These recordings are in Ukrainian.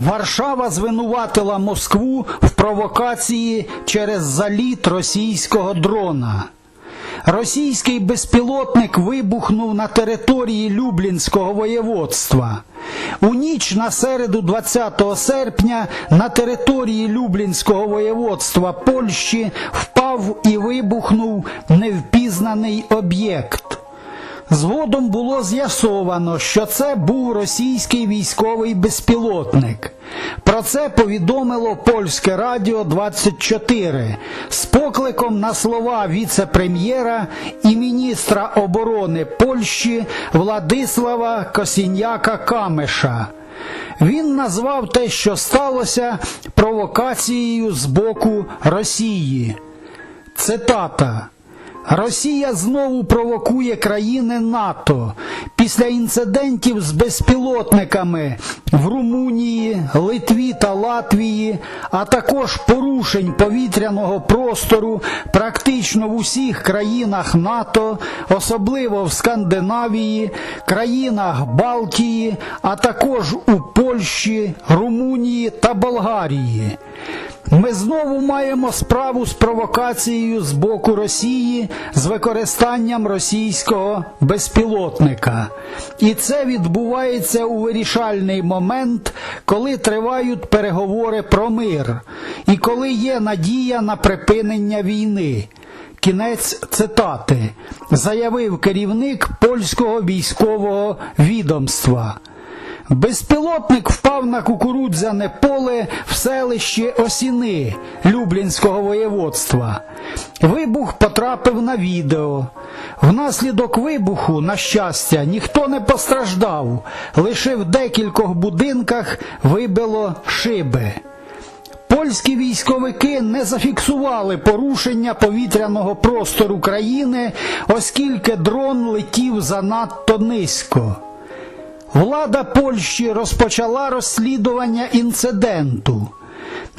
Варшава звинуватила Москву в провокації через заліт російського дрона. Російський безпілотник вибухнув на території Люблінського воєводства. У ніч на середу 20 серпня на території Люблінського воєводства Польщі впав і вибухнув невпізнаний об'єкт. Згодом було з'ясовано, що це був російський військовий безпілотник. Про це повідомило польське радіо 24 з покликом на слова віце-прем'єра і міністра оборони Польщі Владислава Косіньяка Камеша. Він назвав те, що сталося, провокацією з боку Росії. Цитата. Росія знову провокує країни НАТО після інцидентів з безпілотниками в Румунії, Литві та Латвії, а також порушень повітряного простору практично в усіх країнах НАТО, особливо в Скандинавії, країнах Балтії, а також у Польщі, Румунії та Болгарії. Ми знову маємо справу з провокацією з боку Росії з використанням російського безпілотника. І це відбувається у вирішальний момент, коли тривають переговори про мир, і коли є надія на припинення війни. Кінець цитати заявив керівник польського військового відомства. Безпілотник впав на кукурудзяне поле в селищі Осіни Люблінського воєводства. Вибух потрапив на відео. Внаслідок вибуху, на щастя, ніхто не постраждав, лише в декількох будинках вибило шиби. Польські військовики не зафіксували порушення повітряного простору країни, оскільки дрон летів занадто низько. Влада Польщі розпочала розслідування інциденту.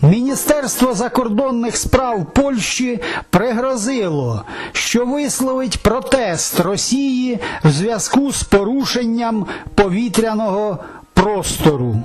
Міністерство закордонних справ Польщі пригрозило, що висловить протест Росії в зв'язку з порушенням повітряного простору.